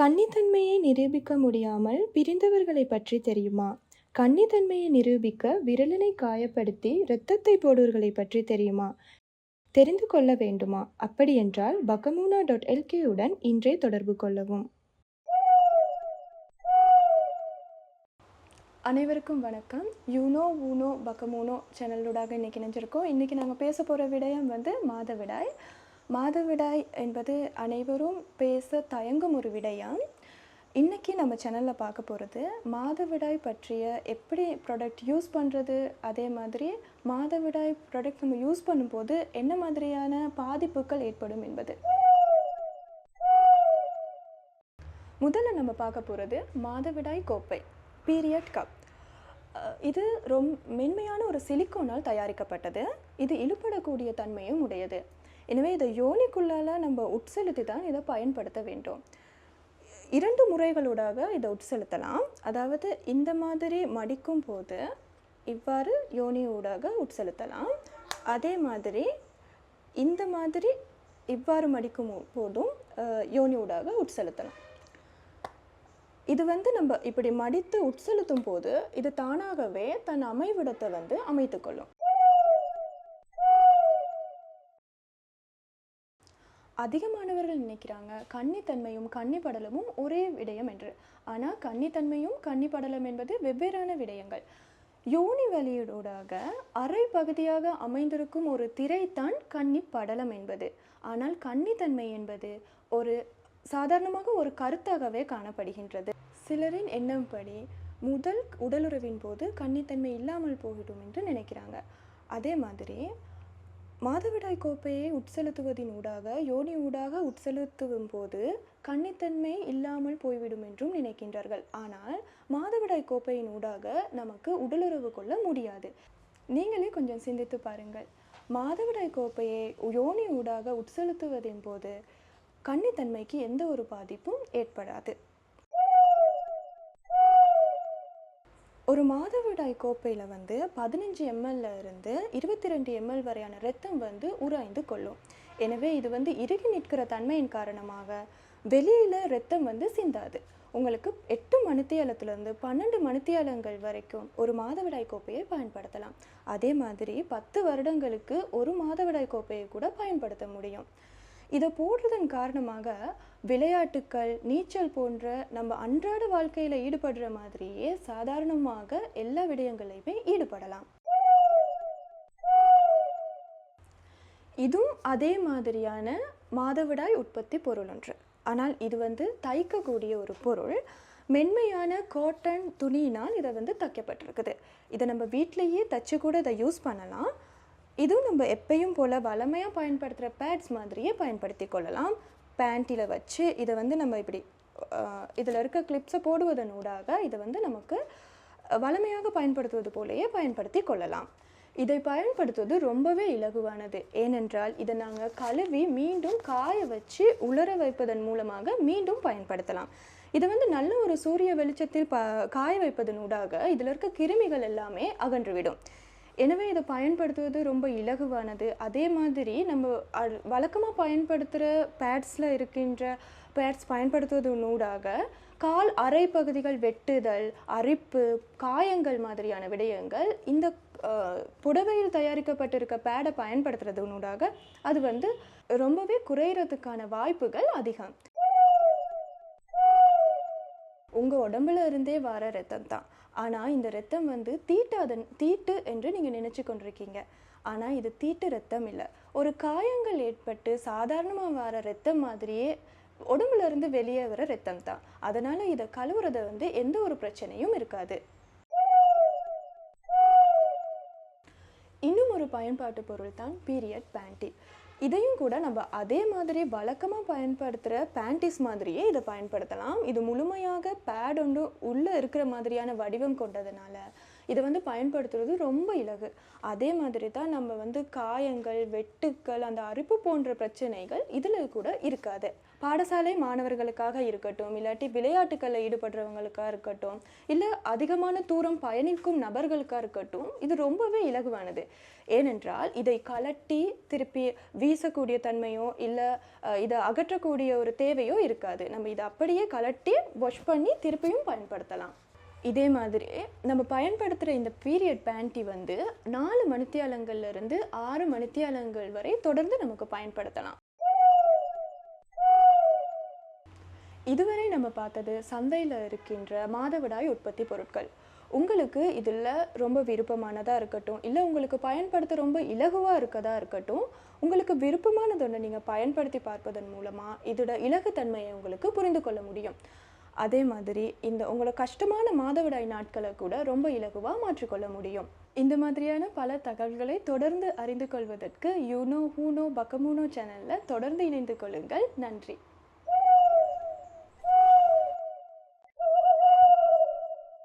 கன்னித்தன்மையை நிரூபிக்க முடியாமல் பிரிந்தவர்களைப் பற்றி தெரியுமா? கன்னித்தன்மையை நிரூபிக்க விரலினை காயப்படுத்தி இரத்தத்தை போடுவர்களைப் பற்றி தெரியுமா? தெரிந்து கொள்ள வேண்டுமா? அப்படியென்றால் பக்கமூனா டாட் எல்கே உடன் இன்றே தொடர்பு கொள்ளவும். அனைவருக்கும் வணக்கம். யூனோ ஊனோ பக்கமூனோ சேனலூடாக இன்னைக்கு இணைஞ்சிருக்கோம். இன்னைக்கு நாங்கள் பேச போகிற விடயம் வந்து மாதவிடாய். மாதவிடாய் என்பது அனைவரும் பேச தயங்கும் ஒரு விடையாம் இன்றைக்கி நம்ம சேனலில் பார்க்க போகிறது மாதவிடாய் பற்றிய எப்படி ப்ராடக்ட் யூஸ் பண்ணுறது அதே மாதிரி மாதவிடாய் ப்ராடக்ட் நம்ம யூஸ் பண்ணும்போது என்ன மாதிரியான பாதிப்புகள் ஏற்படும் என்பது. முதல்ல நம்ம பார்க்க போகிறது மாதவிடாய் கோப்பை பீரியட் கப். இது ரொம் மென்மையான ஒரு சிலிக்கோனால் தயாரிக்கப்பட்டது. இது இழுபடக்கூடிய தன்மையும் உடையது. எனவே இதை யோனிக்குள்ளால நம்ம உட்செலுத்தி தான் இதை பயன்படுத்த வேண்டும். இரண்டு முறைகளூடாக இதை உட்செலுத்தலாம். அதாவது இந்த மாதிரி மடிக்கும்போது இவ்வாறு யோனி ஊடாக உட்செலுத்தலாம். அதே மாதிரி இந்த மாதிரி இவ்வாறு மடிக்கும் போதும் யோனி ஊடாக உட்செலுத்தலாம். இது வந்து நம்ம இப்படி மடித்து உட்செலுத்தும் போது இது தானாகவே தன் அமைவிடத்தை வந்து அமைத்துக்கொள்ளும் கொள்ளும். அதிகமானவர்கள் நினைக்கிறாங்க கன்னித்தன்மையும் கன்னிப்படலமும் ஒரே விடயம் என்று. ஆனால் கன்னித்தன்மையும் கன்னிப்படலம் என்பது வெவ்வேறான விடயங்கள். யோனி வழியூடாக அரை பகுதியாக அமைந்திருக்கும் ஒரு திரைத்தான் கன்னிப்படலம் என்பது. ஆனால் கன்னித்தன்மை என்பது ஒரு சாதாரணமாக ஒரு கருத்தாகவே காணப்படுகின்றது. சிலரின் எண்ணம்படி முதல் உடலுறவின் போது கன்னித்தன்மை இல்லாமல் போய்விடும் என்று நினைக்கிறாங்க. அதே மாதிரி மாதவிடாய் கோப்பையை உட்செலுத்துவதின் ஊடாக யோனி ஊடாக உட்செலுத்தும் போது கன்னித்தன்மை இல்லாமல் போய்விடும் என்றும் நினைக்கின்றார்கள். ஆனால் மாதவிடாய் கோப்பையின் ஊடாக நமக்கு உடலுறவு கொள்ள முடியாது. நீங்களே கொஞ்சம் சிந்தித்து பாருங்கள். மாதவிடாய் கோப்பையை யோனி ஊடாக உட்செலுத்துவதின் போது கன்னித்தன்மைக்கு எந்த ஒரு பாதிப்பும் ஏற்படாது. ஒரு மாதவிடாய் கோப்பையில் வந்து பதினஞ்சு எம்எல்ல இருந்து 22 எம்.எல். வரையான ரத்தம் வந்து உராய்ந்து கொள்ளும். எனவே இது வந்து இறுகி நிற்கிற தன்மையின் காரணமாக வெளியில் ரத்தம் வந்து சிந்தாது. உங்களுக்கு எட்டு மணித்தியாலத்திலிருந்து 12 மணித்தியாலங்கள் வரைக்கும் ஒரு மாதவிடாய் கோப்பையை பயன்படுத்தலாம். அதே மாதிரி 10 வருடங்களுக்கு ஒரு மாதவிடாய் கோப்பையை கூட பயன்படுத்த முடியும். இதை போடுறதன் காரணமாக விளையாட்டுக்கள், நீச்சல் போன்ற நம்ம அன்றாட வாழ்க்கையில் ஈடுபடுற மாதிரியே சாதாரணமாக எல்லா விடயங்களையுமே ஈடுபடலாம். இதுவும் அதே மாதிரியான மாதவிடாய் உற்பத்தி பொருள் ஒன்று. ஆனால் இது வந்து தைக்கக்கூடிய ஒரு பொருள். மென்மையான காட்டன் துணியினால் இதை வந்து தைக்கப்பட்டிருக்குது. இதை நம்ம வீட்டிலையே தச்சு கூட இதை யூஸ் பண்ணலாம். இதுவும் நம்ம எப்பயும் போல் வளமையாக பயன்படுத்துகிற பேட்ஸ் மாதிரியே பயன்படுத்தி கொள்ளலாம். பேண்ட்டில் வச்சு இதை வந்து நம்ம இப்படி இதில் இருக்க கிளிப்ஸை போடுவதன் ஊடாக இதை வந்து நமக்கு வழமையாக பயன்படுத்துவது போலயே பயன்படுத்தி கொள்ளலாம். இதை பயன்படுத்துவது ரொம்பவே இலகுவானது. ஏனென்றால் இதை நாங்கள் கழுவி மீண்டும் காய வச்சு உலர வைப்பதன் மூலமாக மீண்டும் பயன்படுத்தலாம். இதை வந்து நல்ல ஒரு சூரிய வெளிச்சத்தில் ப காய வைப்பதன் ஊடாக இதில் இருக்க கிருமிகள் எல்லாமே அகன்றுவிடும். எனவே இதை பயன்படுத்துவது ரொம்ப இலகுவானது. அதே மாதிரி நம்ம வழக்கமாக பயன்படுத்துகிற பேட்ஸில் இருக்கின்ற பேட்ஸ் பயன்படுத்துவதன் ஊடாக கால் அரை பகுதிகள் வெட்டுதல், அரிப்பு, காயங்கள் மாதிரியான விடயங்கள் இந்த புடவையில் தயாரிக்கப்பட்டிருக்க பேடை பயன்படுத்துறதுனூடாக அது வந்து ரொம்பவே குறையிறதுக்கான வாய்ப்புகள் அதிகம். உங்கள் உடம்புல இருந்தே வர ரத்தம் தான். ஆனால் இந்த ரத்தம் வந்து தீட்டாத தீட்டு என்று நீங்கள் நினச்சி கொண்டிருக்கீங்க. ஆனால் இது தீட்டு ரத்தம் இல்லை ஒரு காயங்கள் ஏற்பட்டு சாதாரணமாக வர ரத்தம் மாதிரியே உடம்புல இருந்து வெளியே வர ரத்தம் தான். அதனால் இதை கழுவுறத வந்து எந்த ஒரு பிரச்சனையும் இருக்காது. இன்னும் ஒரு பயன்பாட்டு பொருள் தான் பீரியட் பேண்டி. இதையும் கூட நம்ம அதே மாதிரி வழக்கமாக பயன்படுத்துகிற பேண்டிஸ் மாதிரியே இதை பயன்படுத்தலாம். இது முழுமையாக பேட் ஒன்று உள்ளே இருக்கிற மாதிரியான வடிவம் கொண்டதுனால இதை வந்து பயன்படுத்துறது ரொம்ப இலகு. அதே மாதிரி தான் நம்ம வந்து காயங்கள், வெட்டுக்கள், அந்த அரிப்பு போன்ற பிரச்சனைகள் இதில் கூட இருக்காது. பாடசாலை மாணவர்களுக்காக இருக்கட்டும் இல்லாட்டி விளையாட்டுகளில் ஈடுபடுறவங்களுக்காக இருக்கட்டும் இல்லை அதிகமான தூரம் பயணிக்கும் நபர்களுக்காக இருக்கட்டும் இது ரொம்பவே இலகுவானது ஏனென்றால் இதை கலட்டி திருப்பி வீசக்கூடிய தன்மையோ இல்லை இதை அகற்றக்கூடிய ஒரு தேவையோ இருக்காது நம்ம இதை அப்படியே கலட்டி வாஷ் பண்ணி திருப்பியும் பயன்படுத்தலாம் இதே மாதிரி நம்ம பயன்படுத்துகிற இந்த பீரியட் பேண்டி வந்து நாலு மணித்தியாலங்கள்லேருந்து ஆறு மணித்தியாலங்கள் வரை தொடர்ந்து நமக்கு பயன்படுத்தலாம். இதுவரை நம்ம பார்த்தது சந்தையில் இருக்கின்ற மாதவிடாய் உற்பத்தி பொருட்கள். உங்களுக்கு இதில் ரொம்ப விருப்பமானதாக இருக்கட்டும் இல்லை உங்களுக்கு பயன்படுத்த ரொம்ப இலகுவாக இருக்கதா இருக்கட்டும் உங்களுக்கு விருப்பமானது ஒன்று நீங்கள் பயன்படுத்தி பார்ப்பதன் மூலமாக இதோட இலகுத்தன்மையை உங்களுக்கு புரிந்து கொள்ள முடியும். அதே மாதிரி இந்த உங்களோட கஷ்டமான மாதவிடாய் நாட்களை கூட ரொம்ப இலகுவாக மாற்றிக்கொள்ள முடியும். இந்த மாதிரியான பல தகவல்களை தொடர்ந்து அறிந்து கொள்வதற்கு யூனோ ஹூனோ பக்கமூனோ சேனலில் தொடர்ந்து இணைந்து கொள்ளுங்கள். நன்றி.